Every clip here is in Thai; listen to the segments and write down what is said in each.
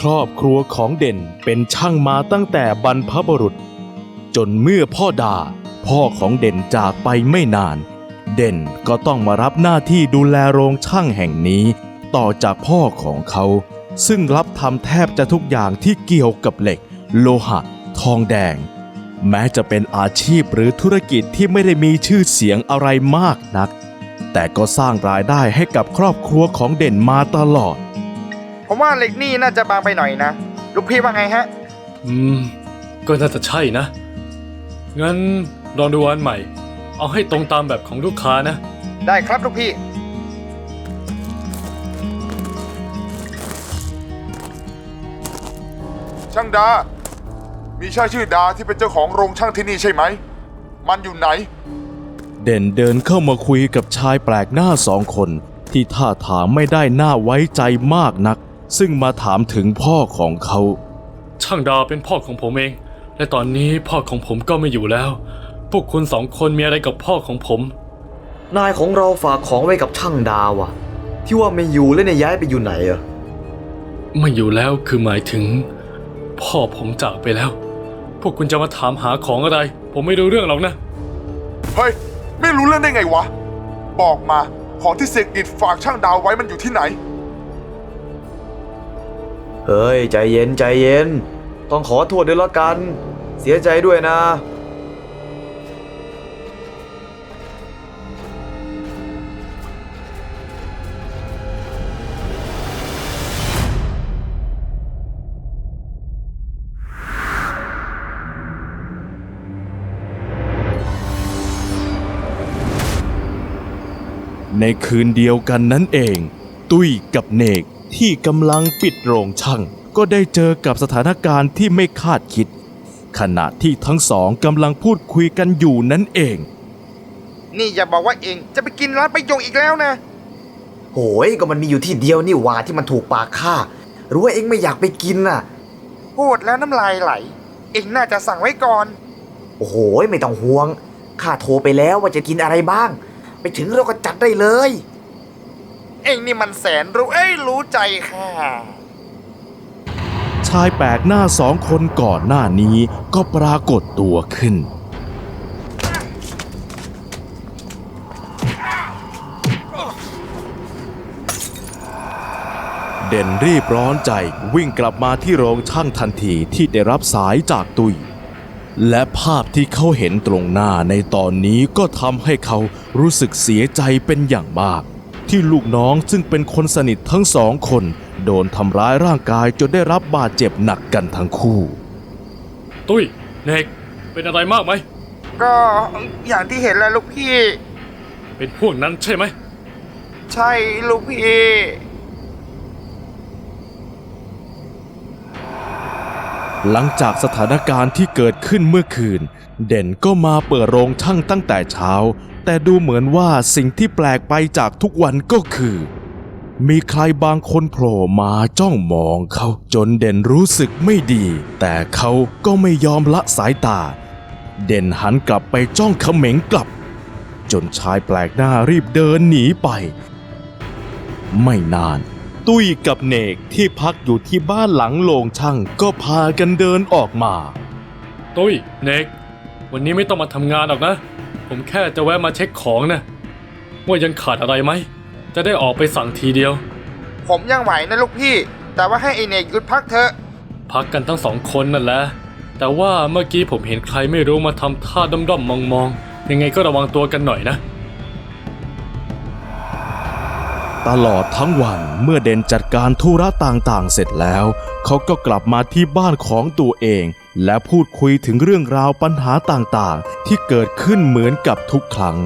ครอบครัวของเด่นเป็นช่างมาตั้งแต่บรรพบุรุษ จนเมื่อพ่อดา พ่อของเด่นจากไปไม่นาน เด่นก็ต้องมารับหน้าที่ดูแลโรงช่างแห่งนี้ ต่อจากพ่อของเขา ซึ่งรับทำแทบจะทุกอย่างที่เกี่ยวกับเหล็ก โลหะ ทองแดง แม้จะเป็นอาชีพหรือธุรกิจที่ไม่ได้มีชื่อเสียงอะไรมากนัก แต่ก็สร้างรายได้ให้กับครอบครัวของเด่นมาตลอด ผมว่าเหล็กนี่น่าจะบางไปหน่อยนะ ลูกพี่ว่าไงฮะ อืม ก็น่าจะใช่นะ งั้นลองดูอันใหม่ เอาให้ตรงตามแบบของลูกค้านะ ได้ครับลูกพี่ ช่างดา มีชายชื่อดาที่เป็นเจ้าของโรงช่างที่นี่ใช่ไหม มันอยู่ไหน เด่นเดินเข้ามาคุยกับชายแปลกหน้าสองคน ที่ท่าทางไม่ได้น่าไว้ใจมากนัก ซึ่งมาถามถึงพ่อของเขา ช่างดาวเป็นพ่อของผมเอง และตอนนี้พ่อของผมก็ไม่อยู่แล้ว พวกคุณสองคนมีอะไรกับพ่อของผม นายของเราฝากของไว้กับช่างดาวอะที่ว่าไม่อยู่แล้วเนี่ยย้ายไปอยู่ไหนอะไม่อยู่แล้วคือหมายถึง พ่อผมจากไปแล้ว พวกคุณจะมาถามหาของอะไร ผมไม่รู้เรื่องหรอกนะ เฮ้ย ไม่รู้เรื่องได้ไงวะ บอกมา ของที่เสกดิดฝากช่างดาวไว้มันอยู่ที่ไหน เฮ้ย ใจเย็นใจเย็น ต้องขอโทษด้วยละกัน เสียใจด้วยนะ ในคืนเดียวกันนั้นเอง ตุ้ยกับเนก ที่กำลังปิดโรงช่าง ก็ได้เจอกับสถานการณ์ที่ไม่คาดคิด ขณะที่ทั้งสองกำลังพูดคุยกันอยู่นั่นเอง นี่อย่าบอกว่าเองจะไปกินร้านประยงอีกแล้วนะ โหยก็มันมีอยู่ที่เดียวนี่หว่าที่มันถูกปากข้าหรือว่าเอ็งไม่อยากไปกินน่ะ พูดแล้วน้ำลายไหล เองน่าจะสั่งไว้ก่อน โอ้โหยไม่ต้องห่วงข้าโทรไปแล้วว่าจะกินอะไรบ้าง ไปถึงเราก็จัดได้เลย เองนี่มันแสนรู้เอ้ยรู้ใจค่ะ ชายแปลกหน้าสองคนก่อนหน้านี้ก็ปรากฏตัวขึ้น เด่นรีบร้อนใจวิ่งกลับมาที่โรงช่างทันทีที่ได้รับสายจากตุย และภาพที่เขาเห็นตรงหน้าในตอนนี้ก็ทำให้เขารู้สึกเสียใจเป็นอย่างมาก ที่ลูกน้องซึ่งเป็นคนสนิททั้งสองคน โดนทำร้ายร่างกายจนได้รับบาดเจ็บหนักกันทั้งคู่ ตุ้ยเนกเป็นอะไรมากไหม ก็อย่างที่เห็นแหล้วลูกพี่ เป็นพวกนั้นใช่ไหม ใช่ลูกพี่ หลังจากสถานการณ์ที่เกิดขึ้นเมื่อคืน เด่นก็มาเปิดโรงช่างตั้งแต่เช้า แต่ดูเหมือนว่าสิ่งที่แปลกไปจากทุกวันก็คือ มีใครบางคนโผล่มาจ้องมองเขาจนเด่นรู้สึกไม่ดี แต่เขาก็ไม่ยอมละสายตา เด่นหันกลับไปจ้องเขม็งกลับ จนชายแปลกหน้ารีบเดินหนีไป ไม่นาน ตุ้ยกับเนกที่พักอยู่ที่บ้านหลังโรงช่างก็พากันเดินออกมา ตุ้ยเนกวันนี้ไม่ต้องมาทำงานหรอกนะ ผมแค่จะแวะมาเช็คของนะว่ายังขาดอะไรไหม จะได้ออกไปสั่งทีเดียว ผมยังไหวนะลูกพี่ แต่ว่าให้ไอเนกหยุดพักเถอะ พักกันทั้งสองคนนั่นแหละ แต่ว่าเมื่อกี้ผมเห็นใครไม่รู้มาทำท่าด้อมๆมองๆ ยังไงก็ระวังตัวกันหน่อยนะ ตลอดทั้งวันเมื่อเด่นจัดการธุระต่างๆ เสร็จแล้ว เขาก็กลับมาที่บ้านของตัวเอง และพูดคุยถึงเรื่องราวปัญหาต่างๆ ที่เกิดขึ้นเหมือนกับทุกครั้ง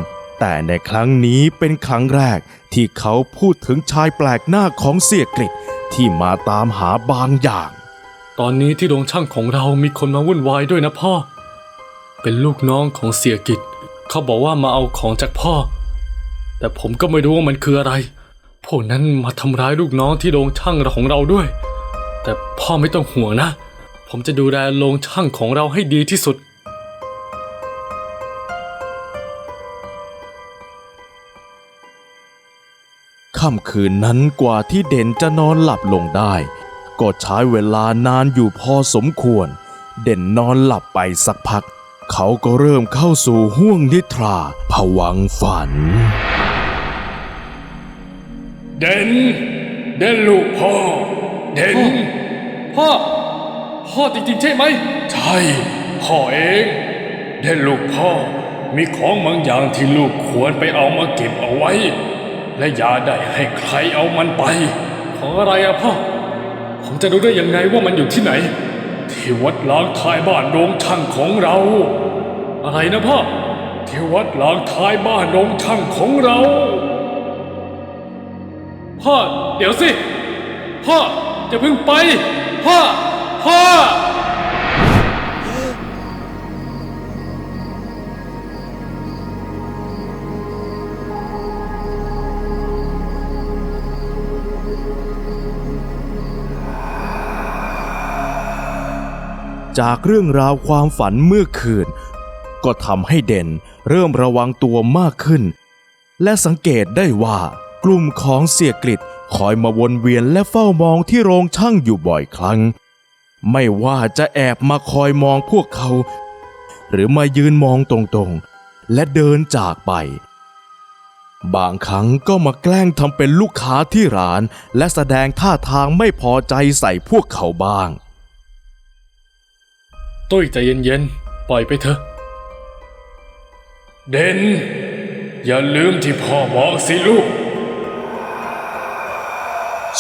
แต่ในครั้งนี้เป็นครั้งแรกที่เขาพูดถึงชายแปลกหน้าของเสียกฤตที่มาตามหาบางอย่าง ตอนนี้ที่โรงช่างของเรามีคนมาวุ่นวายด้วยนะพ่อ เป็นลูกน้องของเสียกิจเขาบอกว่ามาเอาของจากพ่อ แต่ผมก็ไม่รู้ว่ามันคืออะไร พวกนั้นมาทำร้ายลูกน้องที่โรงช่างของเราด้วย แต่พ่อไม่ต้องห่วงนะ ผมจะดูแลโรงช่างของเราให้ดีที่สุด ค่ำคืนนั้นกว่าที่เด่นจะนอนหลับลงได้ ก็ใช้เวลานานอยู่พอสมควร เด่นนอนหลับไปสักพัก เขาก็เริ่มเข้าสู่ห่วงนิทราผวังค์ฝัน เด่น เด่นลูกพ่อ เด่นพ่อ พ่อจริงๆ ใช่ไหม ใช่ พ่อเองเด่นลูกพ่อ มีของบางอย่างที่ลูกควรไปเอามาเก็บเอาไว้ และอย่าได้ให้ใครเอามันไป ของอะไรอะพ่อ ผมจะรู้ได้ยังไงว่ามันอยู่ที่ไหน ที่วัดล้างท้ายบ้านโรงช่างของเรา อะไรนะพ่อ ที่วัดล้างท้ายบ้านโรงช่างของเรา พ่อ เดี๋ยวสิ พ่ออย่าเพิ่งไป พ่อ พ่อ จากเรื่องราวความฝันเมื่อคืน ก็ทำให้เด่นเริ่มระวังตัวมากขึ้น และสังเกตได้ว่ากลุ่มของเสียกริดคอยมาวนเวียนและเฝ้ามองที่โรงช่างอยู่บ่อยครั้ง ไม่ว่าจะแอบมาคอยมองพวกเขา หรือมายืนมองตรงๆ และเดินจากไป บางครั้งก็มาแกล้งทำเป็นลูกค้าที่ร้าน และแสดงท่าทางไม่พอใจใส่พวกเขาบ้าง ตุ้ยใจเย็นๆ ปล่อยไปเถอะ เดนอย่าลืมที่พ่อบอกสิลูก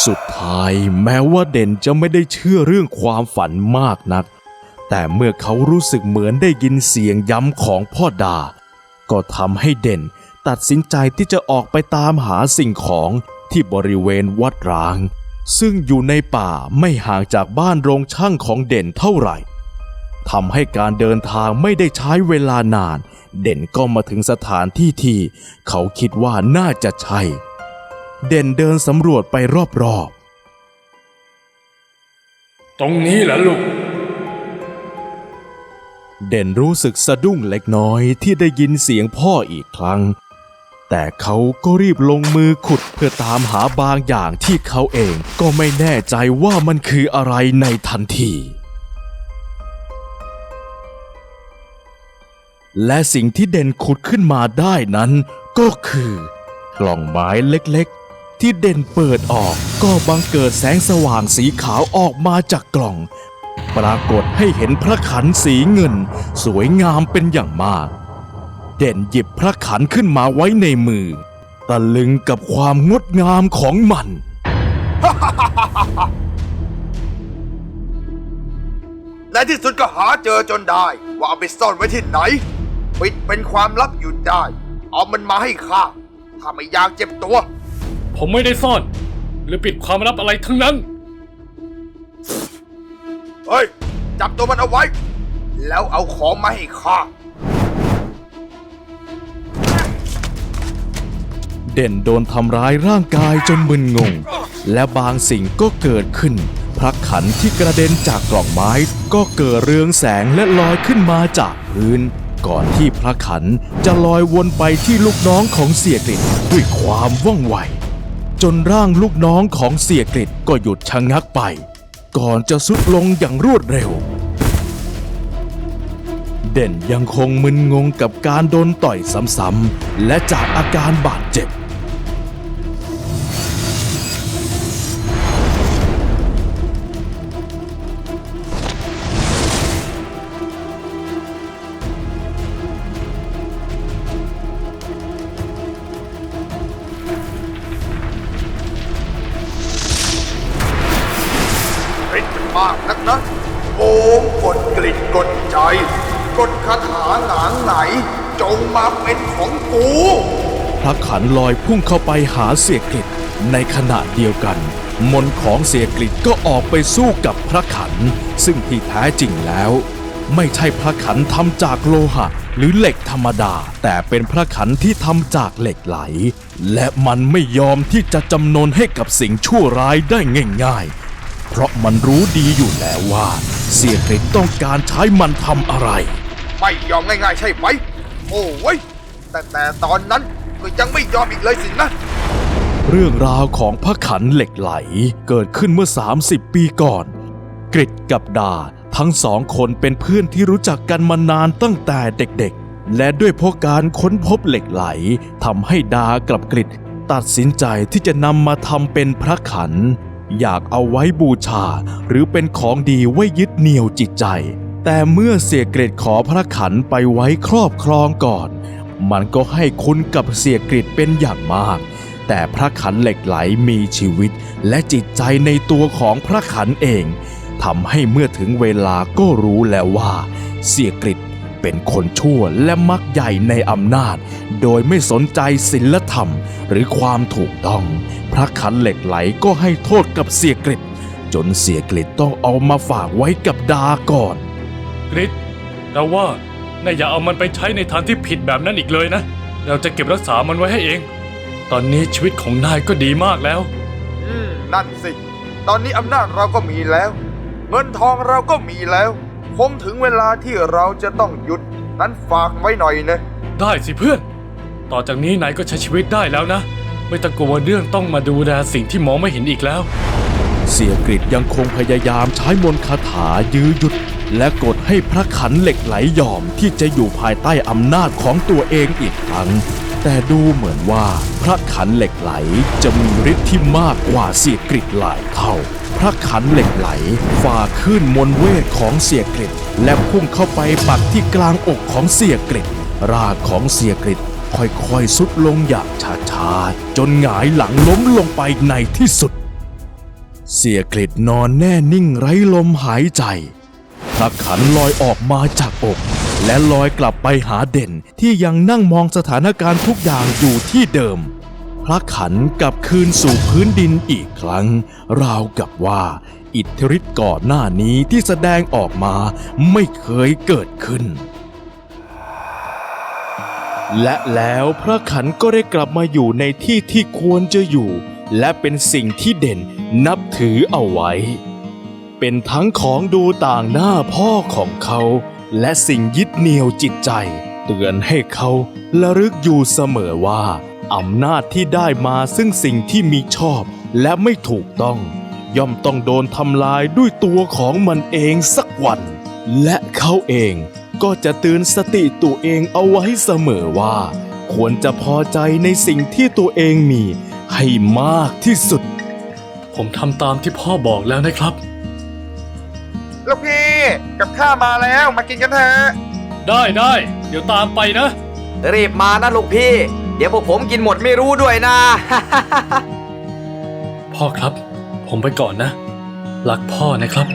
สุดท้ายแม้ว่าเด่นจะไม่ได้เชื่อเรื่องความฝันมากนัก แต่เมื่อเขารู้สึกเหมือนได้ยินเสียงย้ำของพ่อดา ก็ทำให้เด่นตัดสินใจที่จะออกไปตามหาสิ่งของที่บริเวณวัดร้าง ซึ่งอยู่ในป่าไม่ห่างจากบ้านโรงช่างของเด่นเท่าไหร่ทำให้การเดินทางไม่ได้ใช้เวลานาน เด่นก็มาถึงสถานที่ที่เขาคิดว่าน่าจะใช่ เด่นเดินสำรวจไปรอบๆ ตรงนี้แหละลูก เด่นรู้สึกสะดุ้งเล็กน้อยที่ได้ยินเสียงพ่ออีกครั้ง แต่เขาก็รีบลงมือขุดเพื่อตามหาบางอย่างที่เขาเองก็ไม่แน่ใจว่ามันคืออะไรในทันทีและสิ่งที่เด่นขุดขึ้นมาได้นั้นก็คือ กล่องไม้เล็กๆ ที่เด่นเปิดออก ก็บังเกิดแสงสว่างสีขาวออกมาจากกล่อง ปรากฏให้เห็นพระขันสีเงิน สวยงามเป็นอย่างมาก เด่นหยิบพระขันขึ้นมาไว้ในมือ ตะลึงกับความงดงามของมัน ในที่สุดก็หาเจอจนได้ ว่าเอาไปซ่อนไว้ที่ไหน ปิดเป็นความลับอยู่ได้ เอามันมาให้ข้า ถ้าไม่อยากเจ็บตัว ผมไม่ได้ซ่อน หรือปิดความลับอะไรทั้งนั้น เฮ้ย จับตัวมันเอาไว้ แล้วเอาของมาให้ข้า เด่นโดนทำร้ายร่างกายจนมึนงง และบางสิ่งก็เกิดขึ้น พระขันที่กระเด็นจากกล่องไม้ ก็เกิดเรืองแสงและลอยขึ้นมาจากพื้น ก่อนที่พระขันจะลอยวนไปที่ลูกน้องของเสียกฤตด้วยความว่องไว จนร่างลูกน้องของเสียกฤตก็หยุดชะงักไป ก่อนจะสุดลงอย่างรวดเร็ว เด่นยังคงมึนงงกับการโดนต่อยซ้ำๆและจากอาการบาดเจ็บ มากนักนะโอมกดกลิ่นกดใจ กดคาถาหงางไหน จงมาเป็นของกูพระขันลอยพุ่งเข้าไปหาเสียกฤตในขณะเดียวกัน มนของเสียกฤตก็ออกไปสู้กับพระขัน ซึ่งที่แท้จริงแล้ว ไม่ใช่พระขันทำจากโลหะ หรือเหล็กธรรมดา แต่เป็นพระขันที่ทำจากเหล็กไหล และมันไม่ยอมที่จะจำนนให้กับสิ่งชั่วร้ายได้ง่ายๆ เพราะมันรู้ดีอยู่แล้วว่า เสียกฤตต้องการใช้มันทำอะไร ไม่ยอมง่ายๆใช่ไหม โอ้ยแต่แต่ตอนนั้นก็ยังไม่ยอมอีกเลยสินะ เรื่องราวของพระขันเหล็กไหลเกิดขึ้นเมื่อ 30 ปีก่อน กริดกับดาทั้งสองคนเป็นเพื่อนที่รู้จักกันมานานตั้งแต่เด็กๆ และด้วยเพราะการค้นพบเหล็กไหลทำให้ดากับกริดตัดสินใจที่จะนำมาทำเป็นพระขัน อยากเอาไว้บูชา หรือเป็นของดีไว้ยึดเหนี่ยวจิตใจ แต่เมื่อเสียเกรดขอพระขันไปไว้ครอบครองก่อน มันก็ให้คุณกับเสียกริดเป็นอย่างมาก แต่พระขันเหล็กไหลมีชีวิตและจิตใจในตัวของพระขันเองทำให้เมื่อถึงเวลาก็รู้แล้วว่า เสียกริด เป็นคนชั่วและมักใหญ่ในอำนาจ โดยไม่สนใจศีลธรรมหรือความถูกต้อง พระขันเหล็กไหลก็ให้โทษกับเสียกริดจนเสียกริดต้องเอามาฝากไว้กับดาก่อนกริดเราว่านายอย่าเอามันไปใช้ในทางที่ผิดแบบนั้นอีกเลยนะ เราจะเก็บรักษามันไว้ให้เอง ตอนนี้ชีวิตของนายก็ดีมากแล้ว อืมนั่นสิ ตอนนี้อำนาจเราก็มีแล้ว เงินทองเราก็มีแล้ว คงถึงเวลาที่เราจะต้องหยุดนั้นฝากไว้หน่อยนะได้สิเพื่อน ต่อจากนี้นายก็ใช้ชีวิตได้แล้วนะ ไม่ต้องกลัวเรื่องต้องมาดูแลสิ่งที่มองไม่เห็นอีกแล้ว เสียกริดยังคงพยายามใช้มนต์คาถายื้อยุด และกดให้พระขันเหล็กไหลยอมที่จะอยู่ภายใต้อำนาจของตัวเองอีกครั้ง แต่ดูเหมือนว่าพระขันเหล็กไหลจะมีฤทธิ์ที่มากกว่าเสียกริดหลายเท่า พระขันเหล็กไหลฝ่าขึ้นมนเวทของเสียกริดและพุ่งเข้าไปปักที่กลางอกของเสียกริดร่างของเสียกริดค่อยๆสุดลงอย่างช้าๆ จนหงายหลังล้มลงไปในที่สุด เสียกริดนอนแน่นิ่งไร้ลมหายใจพระขันลอยออกมาจากอก และลอยกลับไปหาเด่นที่ยังนั่งมองสถานการณ์ทุกอย่างอยู่ที่เดิม พระขันกลับคืนสู่พื้นดินอีกครั้ง ราวกับว่า อิทธิฤทธิ์ก่อนหน้านี้ที่แสดงออกมาไม่เคยเกิดขึ้น และแล้วพระขันก็ได้กลับมาอยู่ในที่ที่ควรจะอยู่ และเป็นสิ่งที่เด่นนับถือเอาไว้ เป็นทั้งของดูต่างหน้าพ่อของเขา และสิ่งยึดเหนี่ยวจิตใจ เตือนให้เขาระลึกอยู่เสมอว่า อำนาจที่ได้มาซึ่งสิ่งที่มีชอบและไม่ถูกต้อง ย่อมต้องโดนทำลายด้วยตัวของมันเองสักวัน และเขาเองก็จะเตือนสติตัวเองเอาไว้เสมอว่า ควรจะพอใจในสิ่งที่ตัวเองมีให้มากที่สุด ผมทำตามที่พ่อบอกแล้วนะครับ ลูกพี่กับข้ามาแล้วมากินกันเถอะ ได้ได้ เดี๋ยวตามไปนะ รีบมานะลูกพี่ เดี๋ยวพวกผมกินหมดไม่รู้ด้วยนะ พ่อครับ ผมไปก่อนนะ รักพ่อนะครับ